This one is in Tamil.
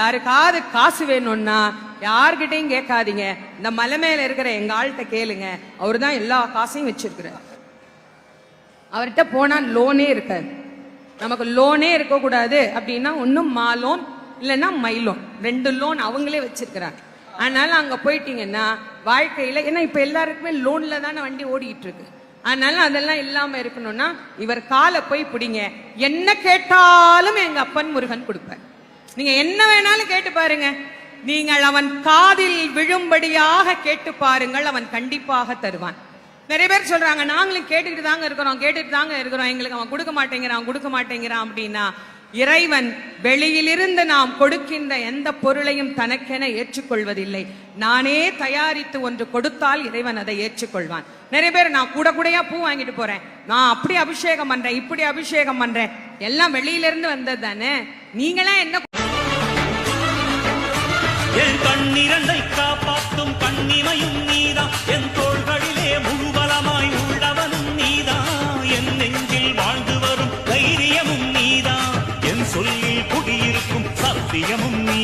யாருக்காவது காசு வேணும்னா யார்கிட்டையும் கேட்காதீங்க. இந்த மலை மேல இருக்கிற எங்க ஆள்கிட்ட கேளுங்க. அவர் தான் எல்லா காசையும் வச்சிருக்கிறார். அவர்கிட்ட போனா லோனே இருக்காது. நமக்கு லோனே இருக்கக்கூடாது அப்படின்னா ஒன்றும் மா லோன் இல்லைன்னா மை லோன் ரெண்டு லோன் அவங்களே வச்சிருக்கிறாங்க. அதனால அங்க போயிட்டீங்கன்னா வாழ்க்கையில ஏன்னா இப்ப எல்லாருக்குமே லோன்ல தானே வண்டி ஓடிக்கிட்டு இருக்கு அதனால அதெல்லாம் இல்லாம இருக்கணும்னா இவர் காலை போய் பிடிங்க. என்ன கேட்டாலும் எங்க அப்பன் முருகன் கொடுப்பேன் நீங்க என்ன வேணாலும் கேட்டு பாருங்க. நீங்கள் அவன் காதில் விழும்படியாக கேட்டு பாருங்கள் அவன் கண்டிப்பாக தருவான். நிறைய பேர் சொல்றாங்க நாங்களும் கேட்டுக்கிட்டு தாங்க இருக்கிறோம் கேட்டுட்டு தாங்க இருக்கிறோம். எங்களுக்கு அவன் கொடுக்க மாட்டேங்கிறான் கொடுக்க மாட்டேங்கிறான் அப்படின்னா இறைவன் வெளியிலிருந்து நாம் கொடுக்கின்ற எந்த பொருளையும் தனக்கென ஏற்றுக்கொள்வதில்லை. நானே தயாரித்து ஒன்று கொடுத்தால் இறைவன் அதை ஏற்றுக்கொள்வான். நிறைய பேர் நான் கூட கூடையா பூ வாங்கிட்டு போறேன். நான் அப்படி அபிஷேகம் பண்றேன் இப்படி அபிஷேகம் பண்றேன். எல்லாம் வெளியிலிருந்து வந்தது தானே? நீங்களே என்ன என் கண்ணிரண்டை காப்பாற்றும் கண்ணிமையும் நீதான். என் தோள்களிலே முழுபலமாய் உள்ளவனும் நீதான். என் நெஞ்சில் வாழ்ந்து வரும் தைரியமும் நீதான். என் சொல்லில் குடியிருக்கும் சத்தியமும் நீ